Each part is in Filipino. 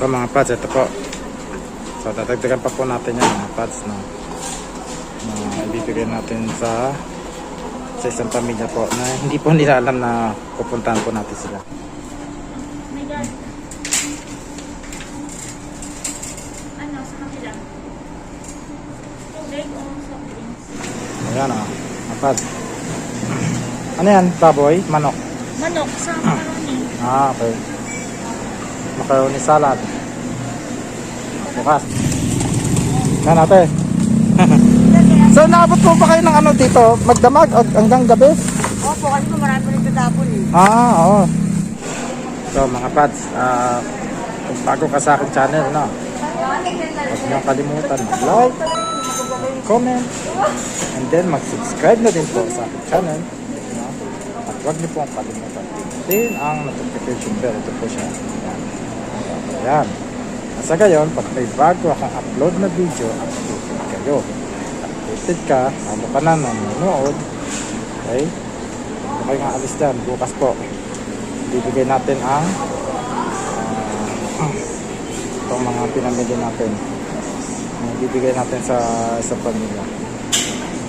So mga pads, ito po. So dadagdagan pa po natin yan mga pads no. Na ibibigay natin sa sa isang pamilya po na hindi po nila alam na pupuntahan po natin sila. Ano, sa kanila? Tubig o soft drinks? Ayan ah, mga pads. Ano yan, baboy? Manok? Manok sa macaroni. Ah, okay. Macaroni salad. Bukas. Yan ate. so naabot po ba kayo ng ano dito? Magdamag o- hanggang gabi? Opo, kasi po marami rin tatapon eh. Ah, oo. So mga pads, ah, kung bago ka sa akin channel, no? Huwag niyo kalimutan mag-like, comment, and then mag-subscribe na din po sa aking channel. No? At huwag niyo pong kalimutan din ang notification bell. Ito po siya. Ayan. At sa gayon, pag may bago akong upload na video, updated kayo. Updated ka, ano ka na nanonood, okay? Huwag kayong aalis dyan. Bukas po, bibigay natin ang ah, itong mga pinamili natin. Bibigay natin sa sa pamilya.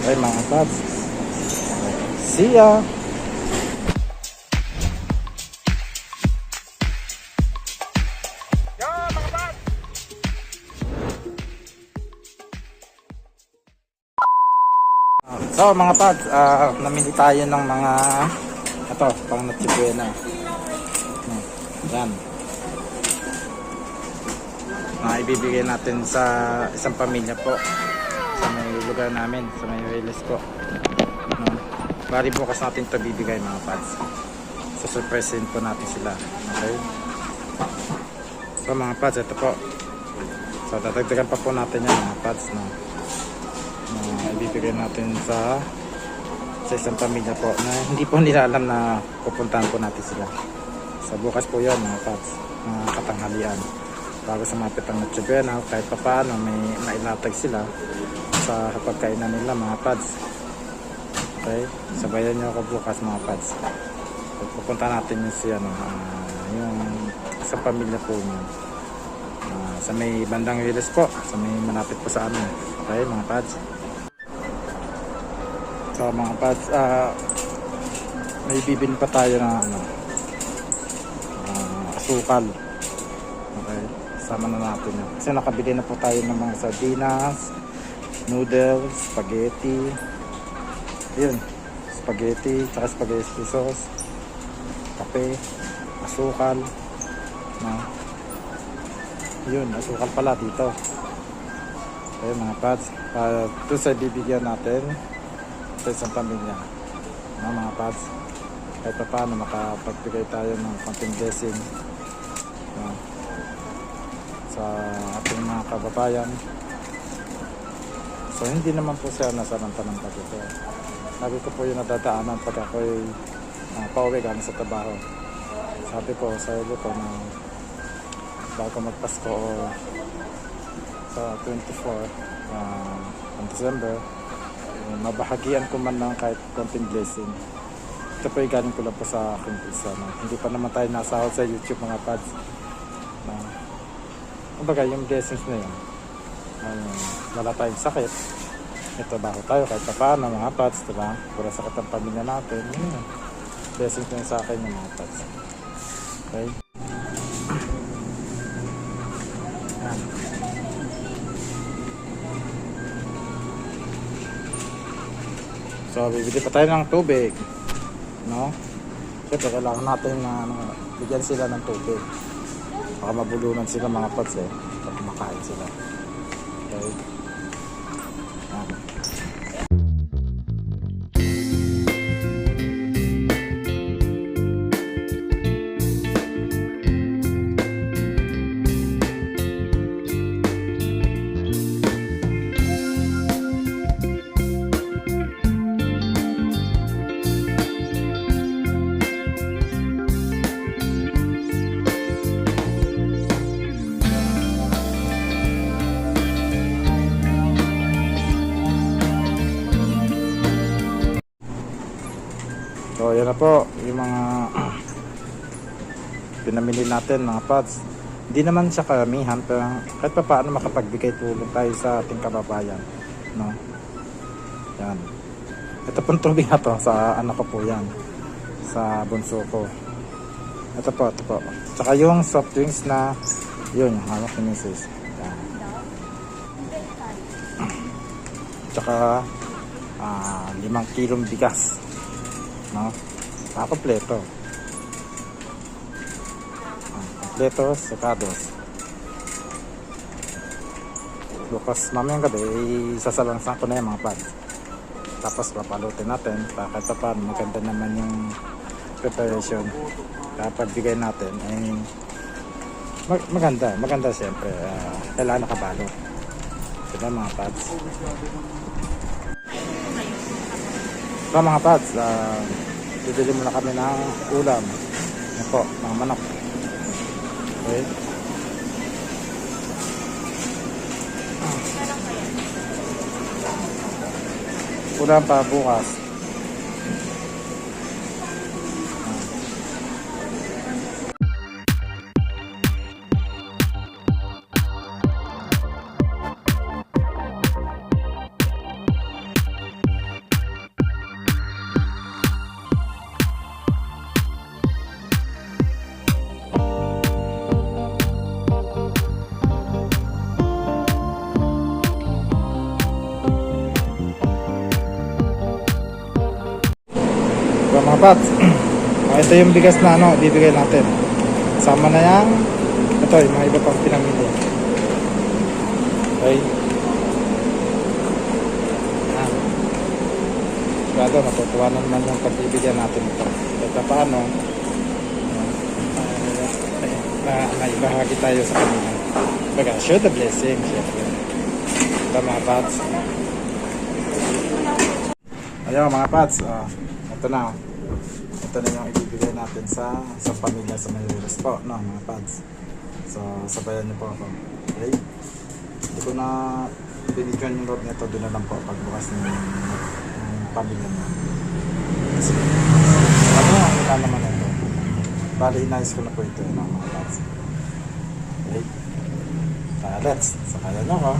Okay mga pads. See ya! So mga pads, ah, namili tayo ng mga ito, pang natsibuena. Hmm, Yan. Na ibibigay natin sa isang pamilya po sa may lugar namin, sa may Reyes po. No? Bari bukas natin ito bibigay mga pads. So surprisein po natin sila. Okay? So mga pads, ito po. So dadagdagan pa po natin yan mga pads. No? Na ibibigay natin sa sa isang pamilya po na hindi po nila alam na pupuntahan po natin sila. Sa bukas po yun mga pads, mga katanghalian. Bago sa mapit ang Noche Buena, kahit pa paano may mailatag sila sa pagkainan nila mga pads. Okay? Sabayan nyo ako bukas mga pads. Pupunta natin yung si ah, yung sa pamilya po niyo. Ah, sa may bandang Riles po, sa may malapit po sa amin. Okay, mga pads. So mga pads, ah, may bibili pa tayo na ano, ah, asukal. Okay, sama na natin yun. Kasi nakabili na po tayo ng mga sardinas, noodles, spaghetti. Yun, spaghetti, tsaka spaghetti sauce, kape, asukal. No? Yun, asukal pala dito. Ayun mga pads, uh, ito sa bibigyan natin sa isang pamilya. No, mga pads, kahit pa paano makapagbigay tayo ng konting blessing no, sa ating mga kababayan. So hindi naman po siya nasananta ng pagkito. Sabi ko po yung nadadaanan pag ako'y uh, pauwi galing sa trabaho. Sabi ko sa iyo ko na bago magpasko o sa 24 uh, ng December mabahagian ko man lang kahit konting blessing. Ito po yung ko lang po sa aking isa no? hindi pa naman tayo nasahod sa YouTube mga pads. Uh, kumbaga yung blessings na yun uh, wala tayong sakit. May trabaho tayo kahit pa paano mga pads diba? wala sakit ang pamilya natin. Yun, blessings na yun sa akin yung mga pads. Okay So, bibili pa tayo ng tubig. No? Siyempre, kailangan natin na ano, bigyan sila ng tubig. Baka mabulunan sila mga pads eh. Pag kumakain sila. Okay? Yan. Na po yung mga pinamili natin mga pads. Hindi naman siya karamihan, pero kahit pa paano makapagbigay tulong tayo sa ating kababayan. No? Yan. Ito pong tubig na to sa anak ko po yan. Sa bunso ko. Ito po, ito po. Tsaka yung soft drinks na yun, yung hawak ni Mrs. Yan. Tsaka ah, limang kilong bigas. No? Nakakompleto. Ah, kompleto, sakados. Bukas mamayang gabi, sasalansan ko na yung mga pads. Tapos papalutin natin kahit pa paano maganda naman yung preparation. Kapag bigay natin ay mag- maganda, maganda siyempre. Ah, kailangan nakabalot. Diba mga pads? So mga pads, uh, bibili muna kami ng ulam. Yan po, mga manok. Okay. Ulam pa bukas. Ah, ito yung bigas na ano, bibigay natin. Sama na yung, ito yung mga iba pang pinamili. Okay. Sigurado, natutuwa na naman yung pagbibigyan natin ito. Kahit pa paano, na, naibahagi tayo sa kanila. Baga, show the blessing, syempre. Ito mga pads. Ayun mga pads, ah, ito na. Ito na yung ibibigay natin sa sa pamilya sa Mayores po, no, mga pads. So, sabayan niyo po ako. Okay? Hindi ko na binigyan yung loob nito, doon na lang po pagbukas ng, ng pamilya mo. Kasi, ano ang wala naman ito? Bali, inayos ko na po ito, no, mga pads. Okay? Uh, let's, sakayan niyo ako.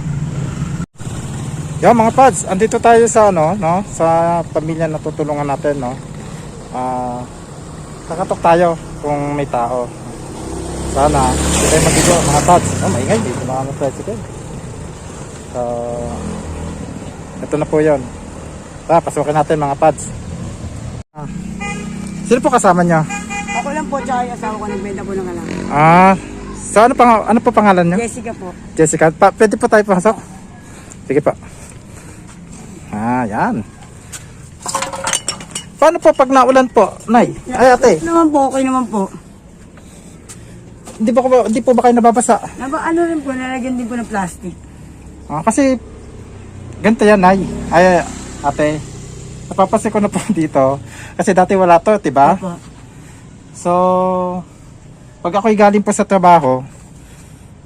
Yo mga pads, andito tayo sa ano, no, sa pamilya na tutulungan natin, no. Ah, nakatok tayo kung may tao. Sana, hindi tayo magigo, mga pads. Oh, maingay, dito mga mga president. So, ito na po yon. Tara, pasukin natin mga pads. Ah, sino po kasama niyo? Ako lang po, tsaka yung asawa ko nagbenta po ng alam. Ah, so ano, pang, ano po pangalan niyo? Jessica po. Jessica, pa, pwede po tayo pasok? Sige pa. Ah, yan. Paano po pag naulan po, Nay? Ay, ate, naman po, okay naman po. hindi, ba, ko- hindi po ba kayo nababasa? Naba, ano rin po, nalagyan din po ng plastic. Ah, kasi, ganito yan, Nay. Ay, ate, napapasi ko na po dito. Kasi dati wala to, diba? Opo. So, pag ako'y galing po sa trabaho,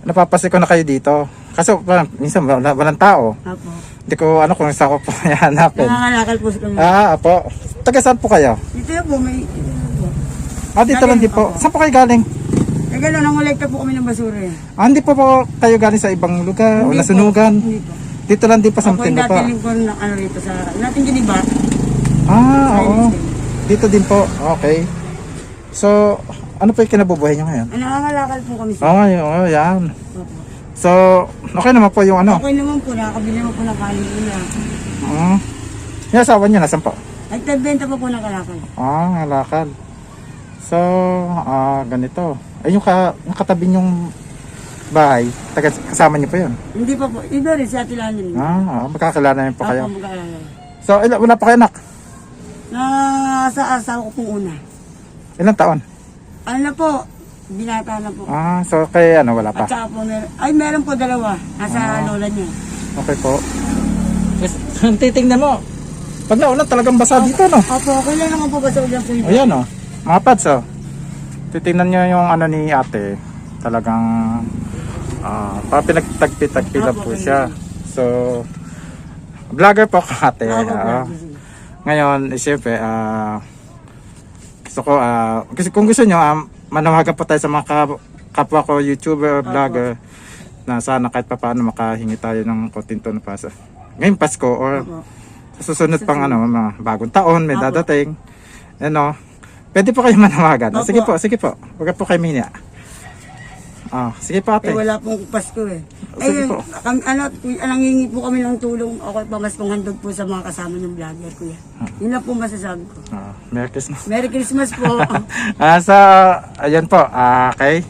napapasi ko na kayo dito. Kasi parang, minsan wala, walang tao. Opo. Hindi ko ano kung saan ko po hanapin. Nangangalakal po sa kami. Ah, apo. Taga saan po kayo? Dito po, may... Ah, dito lang din po. Opo. Saan po kayo galing? Eh, gano'n, nangolekta po kami ng basura eh. Ah, hindi po po kayo galing sa ibang lugar o Hindi po. nasunugan? Hindi po. Dito lang din po sa Ako yung Matindo po. dating lingkod ng ano rito sa... Nating giniba. Ah, oo. Dito din po. Okay. So, ano po yung kinabubuhay nyo ngayon? Ah, nangangalakal po kami sa... Oo, oh, oh, yan. Opo. So, okay naman po yung ano. Okay naman po, nakakabili naman po ng kanin nila. Mm. Yung asawa nyo, nasan po? Nagtagbenta pa po ng kalakal. Ah, halakal. So, ah, ganito. Ay, yung, ka, yung katabi yung bahay, taga, kasama nyo po yun? Hindi pa po. Iba rin si Ate Lani rin. Ah, ah magkakilala namin po kayo. Ako mag-aalala. So, ilan, wala pa kayo anak? Na sa asawa ko pong una. Ilang taon? Ano na po, binata na po. Ah, so kay ano, wala At pa. saka po, meron, ay meron po dalawa. Nasa Ah. lola niya. Okay po. Yes, titingnan mo. Pag naulan talagang basa dito, no? Opo, okay lang naman po ba sa ulam sa iba? Ayan, oh. Mga pads, oh. Titingnan nyo yung ano ni ate. Talagang, ah, uh, pinagtagpi-tagpi lang po siya. So, vlogger po ako ate. Opo, oo. grabe. Ngayon, eh, siyempre, ah, gusto ko, ah, kasi kung gusto nyo, ah, manawagan po tayo sa mga ka- kapwa ko YouTuber, vlogger, na sana kahit pa paano makahingi tayo ng konting tono pa sa ngayong Pasko or Opo. sa susunod pang ano, mga bagong taon, may Apo. dadating. Ano, pwede po kayo manawagan. Ah, sige po, sige po. Huwag po kayo minya. Ah, sige po ate. Eh, wala pong Pasko eh. Sige Ayun, po. kami, ano, nangingi po kami ng tulong. Ako ay pamaskong handog po sa mga kasama ng vlogger, kuya. Yun lang po masasabi ko. Ah, Merry Christmas. Merry Christmas po. Ah, so, ayan po. Ah, okay.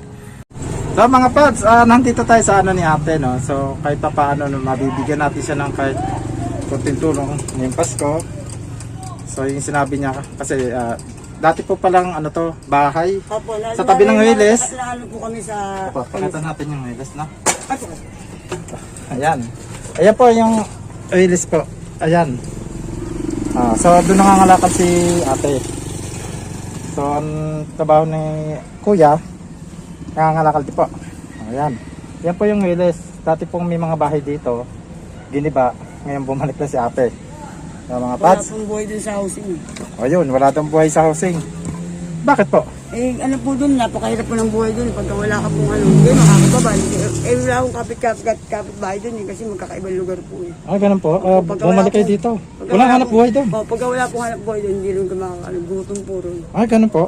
So mga pads, ah, nandito tayo sa ano ni ate, no? So, kahit pa paano, no, mabibigyan natin siya ng kahit konting tulong ngayong Pasko. So, yung sinabi niya, kasi ah, dati po palang ano to, bahay. Opo, lalo- Sa tabi ng lalo- Wilis. Lalo po kami sa... Opo, pakita natin yung wilis, no? Opo. Ayan. Ayan po yung wilis po. Ayan. Ah, so, doon nangangalakal si ate. So, ang trabaho ni kuya, nangangalakal din po. Ayan. Yan po yung wilis. Dati pong may mga bahay dito. Giniba. Ngayon bumalik na si ate. Yung mga Wala pads. pong buhay dun sa housing. eh. O yun, wala daw buhay sa housing. Bakit po? Eh, ano po dun, napakahirap po ng buhay dun. Pagka wala ka pong ano, hindi makakababa. Hindi, eh, wala akong kapit-kapit kapit bahay dun eh, kasi magkakaibang lugar po eh. Ah, ganun po. Ah, Pagka bumalik wala kayo po- dito. Pagka Walang wala hanap po- buhay doon. Oh, pagka wala pong hanap buhay dun, hindi rin ka makakano, gutom po rin. Ay, ganun po.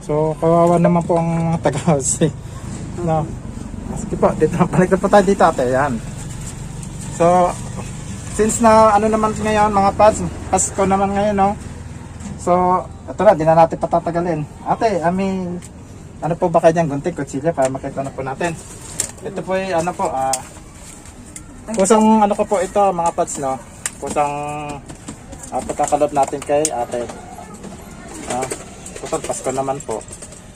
So, kawawa naman po ang mga taga-housing. No. Sige po, dito, balik na po tayo dito ate. Yan. So, since na ano naman ngayon mga pads, Pasko naman ngayon, no? So, ito na, di na natin patatagalin. Ate, I mean, ano po ba kayo dyan? Gunting, kutsilya para makita na po natin. Ito po ay ano po, ah, kusang ano ko po ito mga pads, no? Kusang uh, pagkakalob natin kay ate. Ah, kusang Pasko naman po.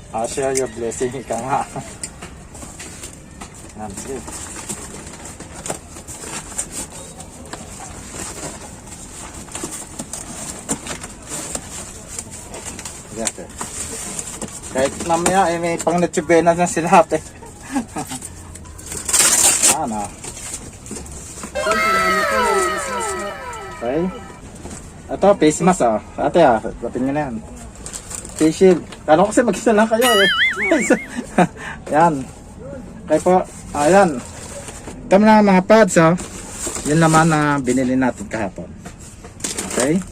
Ah, share your blessing, ika nga. Yan. Sige, ate. Kahit mamaya eh, may pang natsubena na sila ate. ano? Okay. Ito, face mask ah. Ate ah, lapin nyo na yan. Face shield. Kala ko kasi mag-isa lang kayo eh. yan. Okay po. Ayan. Ito na mga pads oh. Yun naman na binili natin kahapon. Okay.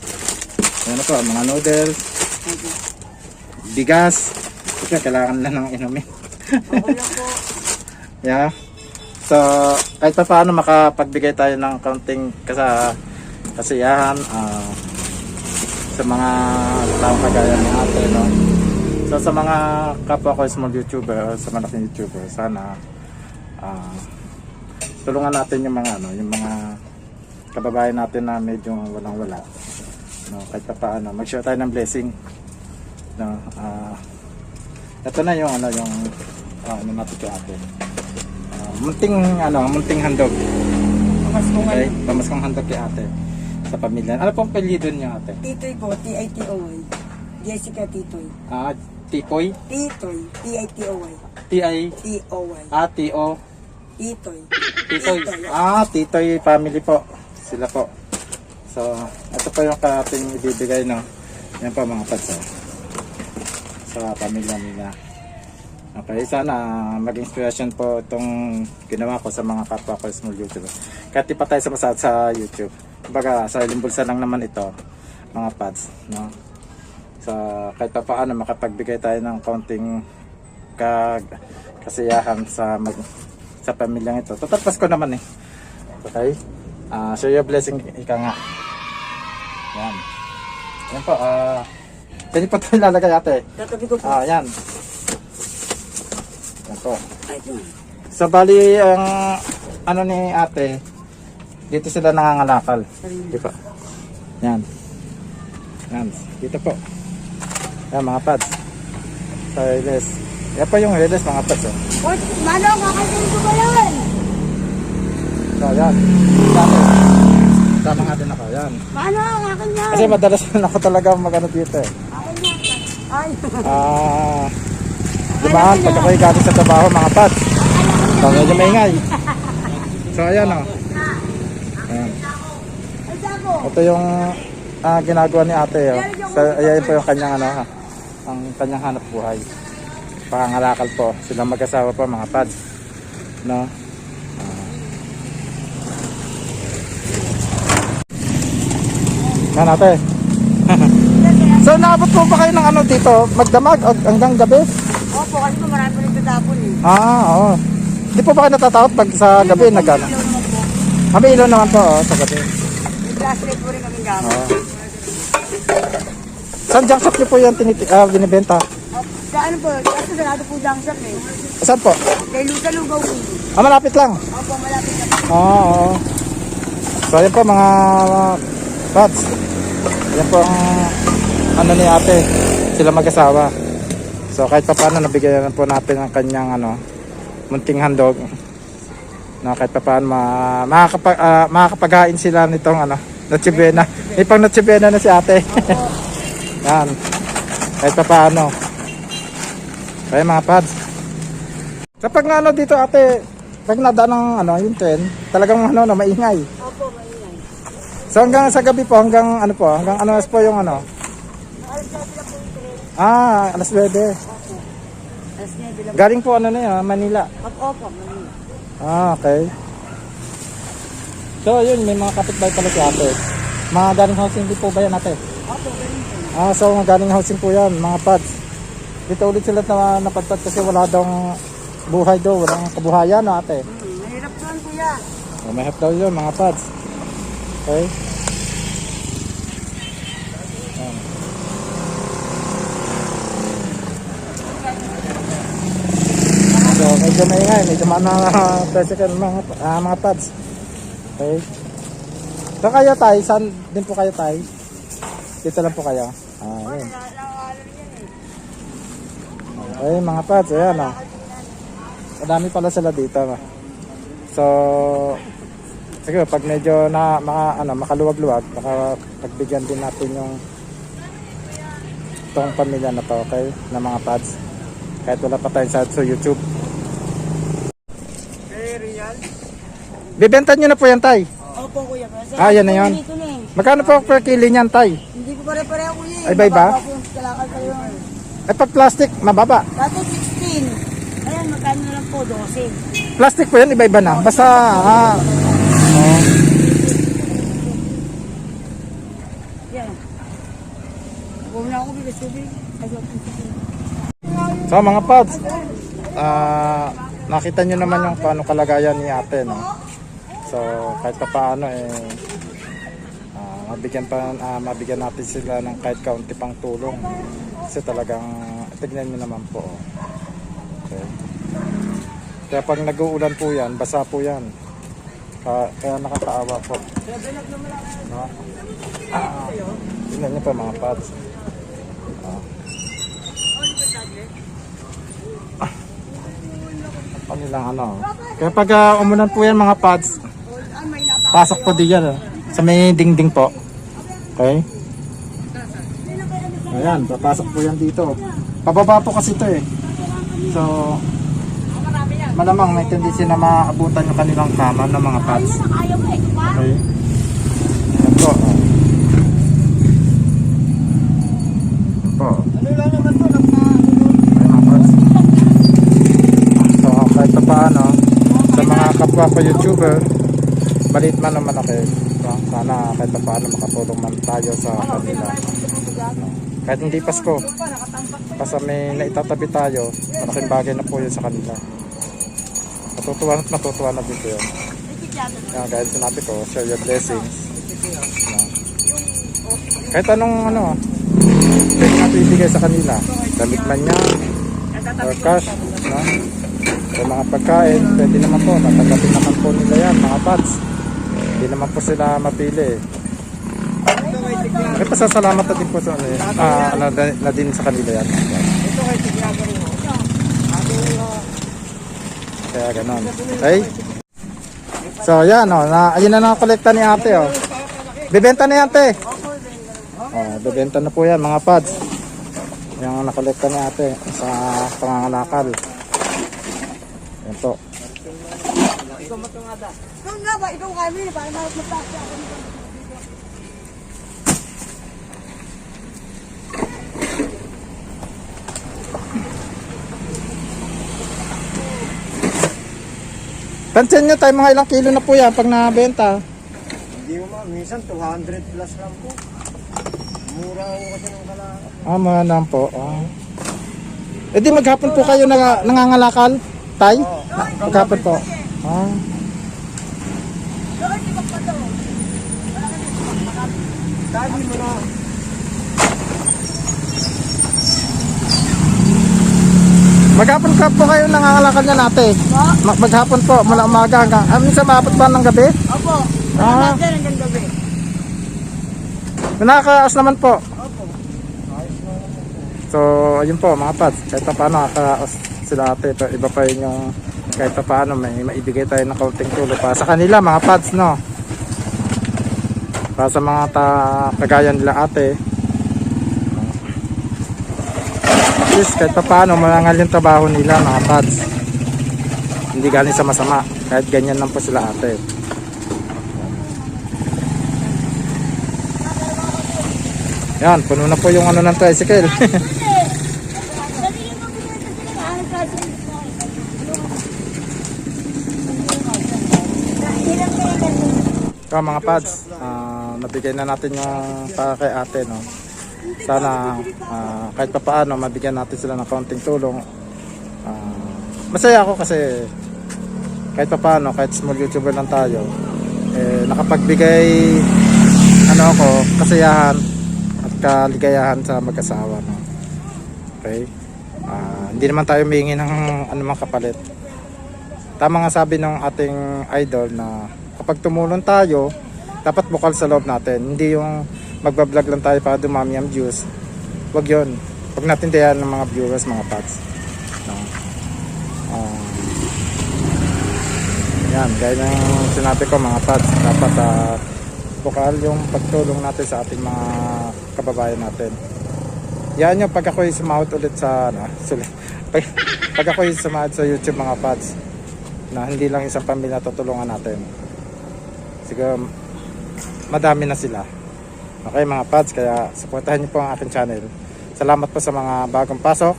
Na po, mga noodles. Bigas. Kasi kailangan lang ng inumin. Okay lang po. Yeah. So, kahit pa paano makapagbigay tayo ng kaunting kasa kasiyahan ah, sa mga taong kagaya ni ate, no? So, sa mga kapwa ko small YouTuber o sa malaking YouTuber, sana ah, tulungan natin yung mga ano, yung mga kababayan natin na medyo walang-wala. No, kahit pa paano, mag-share tayo ng blessing. No, ah, ito na yung ano, yung ah, ano natin kay ate. Ah, munting ano, munting handog. Pamaskong Okay, ano. pamaskong handog kay ate sa pamilya. Ano pong apelyido niyo ate? Titoy po, T-I-T-O-Y. Jessica Titoy. Ah, Titoy, T-I-T-O-Y. T-I, T-O-Y. A, T-O, Titoy. Titoy. Ah, Titoy family po. Sila po. So, ito po yung ating ibibigay, no? Yan po mga pads, oh. Sa pamilya nila. Okay, sana maging inspiration po itong ginawa ko sa mga kapwa ko small YouTuber. Kahit di pa tayo sumasad sa YouTube. Kumbaga, sa limbulsa lang naman ito, mga pads, no? Sa kahit pa paano makapagbigay tayo ng kaunting kag kasiyahan sa mag, sa pamilyang ito. Total Pasko naman eh. Okay? Ah, share your blessing ika nga. Yan. Yan po, ah, uh, pa tayo lalagay ate. Tatabi ko po. Ah, yan. Po. Ay, ito. So, bali, ang ano ni ate, dito sila nangangalakal. Di ba? Yan. Yan. Dito po. Yan, mga pads. Sa Wiles. Yan po yung Wiles, mga pads. Oh. What? Manong, kakasin ko ba yan? So, yan. Dati. Tama nga din ako. Yan. Manong, akin yan. Kasi madalas na ako talaga magano dito eh. Ay. Ah, diba? Pag ako'y galing sa trabaho, mga pads. So, medyo maingay. So, ayan o. Ayan. Ay, sako. Ito yung ah, ginagawa ni ate. Oh. So, ayan po yung kanyang ano, ha, ang kanyang hanap buhay. pangangalakal po. Silang mag-asawa po mga pads. No? Ah. Yan ate. so naabot po ba kayo ng ano dito? Magdamag o hanggang gabi? Opo, kasi po marami rin tatapon eh. Ah, oo. Di po ba kayo natatakot pag sa gabi nagano? Ilaw naman po. Ah, may ilaw naman po oh, sa gabi. May flashlight po rin kami gamit. Oo. Saan junk shop niyo po yan tiniti ah, binibenta? Opo, Sa ano po, kasi sarado po junk shop eh. Saan po? Kay Luta Lugaw po. Ah, malapit lang. Opo, malapit na po. Oo. So, ayan po mga pads. Yan po ang ano ni ate. Sila mag-asawa. So, kahit pa paano, nabigyan na po natin ang kanyang ano, munting handog. Na kahit pa paano, ma makakapag, ah, makakapaghain sila nitong ano, notsibena. May pang notsibena na si ate. Yan. Kahit pa paano. Kaya mga pads. Kapag nga ano dito ate, pag nadaan ng ano, yung trend, talagang ano, no, maingay. Opo, maingay. So hanggang sa gabi po, hanggang ano po, hanggang ano po yung ano? Alas 9 na po yung tren. Ah, alas 9. Opo. Alas 9 lang. Galing po ano na yun, Manila. Opo, opo, Manila. Ah, okay. So yun, may mga kapitbahay pala si ate. Mga galing housing din po ba yan ate? Opo, ganun po. Ah, so mga galing housing po yan, mga pads. Dito ulit sila na napadpad kasi wala daw buhay daw, walang kabuhayan no ate. Hmm, mahirap doon kuya. Oh, help daw yun, mga pads. Okay? Ayan. So, medyo maingay, medyo mana tricycle mga, ah, mga pads. Okay? So, kayo tay, saan din po kayo tay? Dito lang po kayo. Ah, yun. Okay, mga pads, ayan o. Madami pala sila dito. No? So, siguro pag medyo na mga ano makaluwag-luwag, baka pagbigyan din natin yung tong pamilya na to, okay? Na mga pads. Kahit wala pa tayong sa, sa YouTube. Eh, real? Bibenta nyo na po yan, Tay. Opo, kuya. Kasi Ah, yan na yun. Dito na eh. Magkano po per kilo niyan, Tay? Hindi ko pare-pareho kuya. eh. Ay, iba-iba? Mababa po yung kalakal kayo. Eh, pag plastic, mababa. Dati 16. Ayan, magkano na lang po? 12. Plastic po yan, iba-iba na. Basta, ah. Yan. Na ako bibig tubig. Ay, tubig. So mga pads, ah, nakita nyo naman yung paano kalagayan ni ate, no? So kahit pa paano eh, ah, mabigyan, pa, ah, mabigyan natin sila ng kahit kaunti pang tulong. Kasi talagang, tignan nyo naman po. Okay. Kaya pag nag-uulan po yan, basa po yan. Kaya, kaya nakakaawa po. No? Ah, tignan nyo pa mga pads. kanilang ano. Kaya pag uh, umulan po yan mga pads, pasok po di yan. oh. Sa may dingding po. Okay? Ayan, papasok po yan dito. Pababa po kasi ito eh. So, malamang may tendency na maabutan yung kanilang kama ng mga pads. Okay? Yan po. Yan po. Ayan, pads. So kahit pa paano, sa mga kapwa ko YouTuber, maliit man naman ako eh. Sana kahit pa paano makatulong man tayo sa kanila. No? Kahit hindi Pasko, basta may naitatabi tayo, malaking bagay na po yun sa kanila. Matutuwa at matutuwa na din ko yun. Kaya kahit sinabi ko, share your blessings. No? Kahit anong ano, pwede natin ibigay sa kanila. Damit man yan, or cash, no? Sa mga pagkain, pwede naman po, tatanggapin naman po nila yan, mga pads. Hindi naman po sila mapili. Bakit pasasalamat na din po sa ano, eh, ah, na, na din sa kanila yan. Kaya ganon. Okay? So yan oh, na, ayun na nakakolekta ni ate oh. Bibenta na yan ate. Oh, bibenta na po yan mga pads. Yung nakolekta ni ate sa pangangalakal. gamot nga da. Doon nga ba, ikaw kami, para malas mataas siya. Pansin nyo tayo mga ilang kilo na po yan pag nabenta. Hindi mo ma, minsan 200 plus lang po. Mura ko kasi ng kalakal. Ah, mura lang po. Ah. E di maghapon po kayo nang, nangangalakal, tay? Oo. Maghapon po. Ah. Dali mo na. Maghapon ka po kayo nangangalakal niya ate. Ma- maghapon po, mula umaga hanggang. Ah, minsan maabot ba ng gabi? Opo. Ah. Hanggang gabi. Nakakaas naman po. Opo. So, ayun po mga pads. Kahit pa nakakaas sila ate. Ito, iba pa yun yung kahit pa paano may maibigay tayo ng kaunting tulong para sa kanila mga pads no. Para sa mga ta kagaya nila ate. At least kahit pa paano malangal yung trabaho nila mga pads. Hindi galing sa masama. Kahit ganyan lang po sila ate. Yan, puno na po yung ano ng tricycle. So mga pads, ah, nabigay na natin yung para kay ate no. Sana ah, kahit pa paano mabigyan natin sila ng kaunting tulong. Ah, masaya ako kasi kahit pa paano, kahit small YouTuber lang tayo, eh, nakapagbigay ano ako, kasiyahan at kaligayahan sa mag-asawa. No? Okay? Ah, hindi naman tayo humingi ng anumang kapalit. Tama nga sabi ng ating idol na kapag tumulong tayo, dapat bukal sa loob natin. Hindi yung magbablog lang tayo para dumami ang views. Huwag yun. Huwag natin dayan ng mga viewers, mga pads. No? Ah, yan, gaya ng sinabi ko mga pads, dapat ah, bukal yung pagtulong natin sa ating mga kababayan natin. Yan yung pag ako'y sumahot ulit sa, ano, sulit, pag, pag ako'y sumahot sa YouTube mga pads, na hindi lang isang pamilya tutulungan natin. Siguro, madami na sila. Okay mga pads, kaya supportahan niyo po ang aking channel. Salamat po sa mga bagong pasok.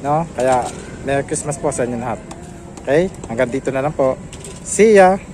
No? Kaya, Merry Christmas po sa inyo lahat. Okay? Hanggang dito na lang po. See ya!